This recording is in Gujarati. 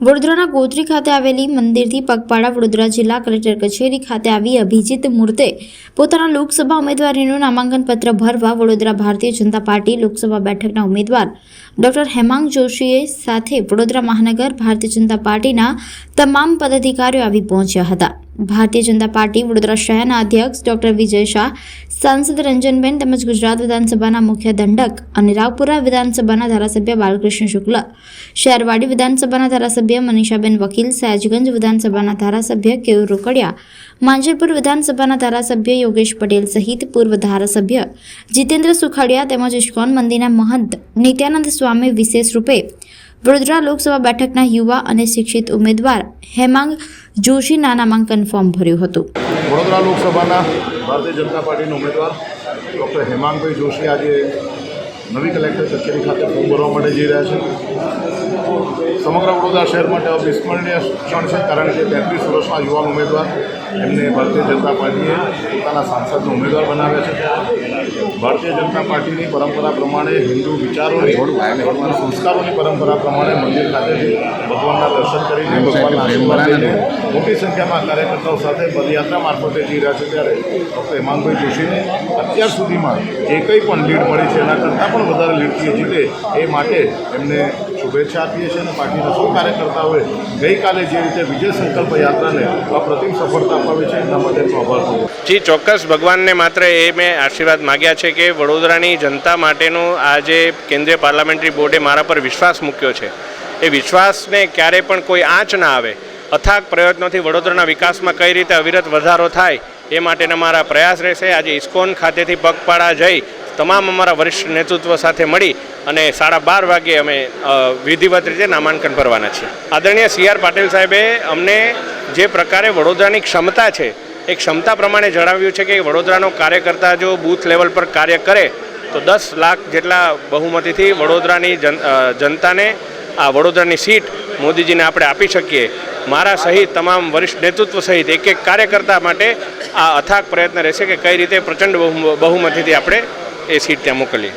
વડોદરાના ગોત્રી ખાતે આવેલી મંદિરથી પગપાળા વડોદરા જિલ્લા કલેક્ટર કચેરી ખાતે આવી અભિજીત મૂર્તે પોતાના લોકસભા ઉમેદવારીનું નામાંકન પત્ર ભરવા વડોદરા ભારતીય જનતા પાર્ટી લોકસભા બેઠકના ઉમેદવાર ડોક્ટર હેમાંગ જોશીએ સાથે વડોદરા મહાનગર ભારતીય જનતા પાર્ટીના તમામ પદાધિકારીઓ આવી પહોંચ્યા હતા. ભારતીય જનતા પાર્ટી વડોદરા શહેરના અધ્યક્ષ ડોક્ટર વિજય શાહ, સાંસદ રંજનબેન તેમજ ગુજરાત વિધાનસભાના મુખ્ય દંડક અને રાવપુરા વિધાનસભાના ધારાસભ્ય બાલકૃષ્ણ શુક્લ શહેરવાડી વિધાનસભાના ધારાસભ્ય મનીષાબેન વકીલ, સયાજગંજ વિધાનસભાના ધારાસભ્ય કેયુર રોકડિયા, માંજરપુર વિધાનસભાના ધારાસભ્ય યોગેશ પટેલ સહિત પૂર્વ ધારાસભ્ય જીતેન્દ્ર સુખાડિયા તેમજ ઇસ્કોન મંદિરના મહંત નિત્યાનંદ સ્વામી વિશેષ રૂપે વડોદરા લોકસભા બેઠકના યુવા અને શિક્ષિત ઉમેદવાર હેમાંગ જોશીના નામાંકન ફોર્મ ભર્યું હતું. વડોદરા લોકસભાના ભારતીય જનતા પાર્ટીના ઉમેદવાર ડૉક્ટર હેમાંગભાઈ જોશી આજે નવી કલેક્ટર કચેરી ખાતે ફોર્મ ભરવા માટે જઈ રહ્યા છે. સમગ્ર વડોદરા શહેર માટે અવિસ્મરણીય ક્ષણ છે કારણ કે તેત્રીસ વર્ષના યુવાન ઉમેદવાર એમને ભારતીય જનતા પાર્ટીએ પોતાના સાંસદનો ઉમેદવાર બનાવ્યા છે. ભારતીય જનતા પાર્ટીની પરંપરા પ્રમાણે હિન્દુ વિચારોની ભગવાન સંસ્કારોની પરંપરા પ્રમાણે મંદિર ખાતેથી ભગવાનના દર્શન કરીને ભગવાનના આશીર્વાદ લઈને મોટી સંખ્યામાં કાર્યકર્તાઓ સાથે પદયાત્રા મારફતે જઈ રહ્યા છે. ત્યારે ડૉક્ટર હેમાંગભાઈ જોશીને અત્યાર સુધીમાં જે કંઈ પણ લીડ મળી છે એના કરતાં પણ વધારે લીડથી જીતે એ માટે એમને શુભેચ્છા આપીએ છીએ અને પાર્ટીના સૌ કાર્યકર્તાઓએ ગઈકાલે જે રીતે વિજય સંકલ્પ યાત્રાને અપ્રતિમ સફળતા અપાવી છે, એના માટે આભાર છું. જી, ચોક્કસ. ભગવાનને માત્ર એ મેં આશીર્વાદ માગ્યા છે કે વડોદરાની જનતા માટેનું આ જે કેન્દ્રીય પાર્લામેન્ટરી બોર્ડે મારા પર વિશ્વાસ મૂક્યો છે, એ વિશ્વાસને ક્યારેય પણ કોઈ આંચ ના આવે, અથાગ પ્રયત્નોથી વડોદરાના વિકાસમાં કઈ રીતે અવિરત વધારો થાય, એ માટેના મારા પ્રયાસ રહેશે. આજે ઇસ્કોન ખાતેથી પગપાળા જઈ તમામ અમારા વરિષ્ઠ નેતૃત્વ સાથે મળી અને સાડા બાર વાગે અમે વિધિવત રીતે નામાંકન ભરવાના છીએ. આદરણીય સી આર પાટીલ સાહેબે અમને જે પ્રકારે વડોદરાની ક્ષમતા છે, એ ક્ષમતા પ્રમાણે જણાવ્યું છે કે વડોદરાનો કાર્યકર્તા જો બૂથ લેવલ પર કાર્ય કરે, તો દસ લાખ જેટલા બહુમતીથી વડોદરાની જન જનતાને આ વડોદરાની સીટ મોદીજીને આપણે આપી શકીએ. મારા સહિત તમામ વરિષ્ઠ નેતૃત્વ સહિત એક એક કાર્યકર્તા માટે આ અથાગ પ્રયત્ન રહેશે કે કઈ રીતે પ્રચંડ બહુ બહુમતીથી આપણે એ સીટ ત્યાં મોકલીએ.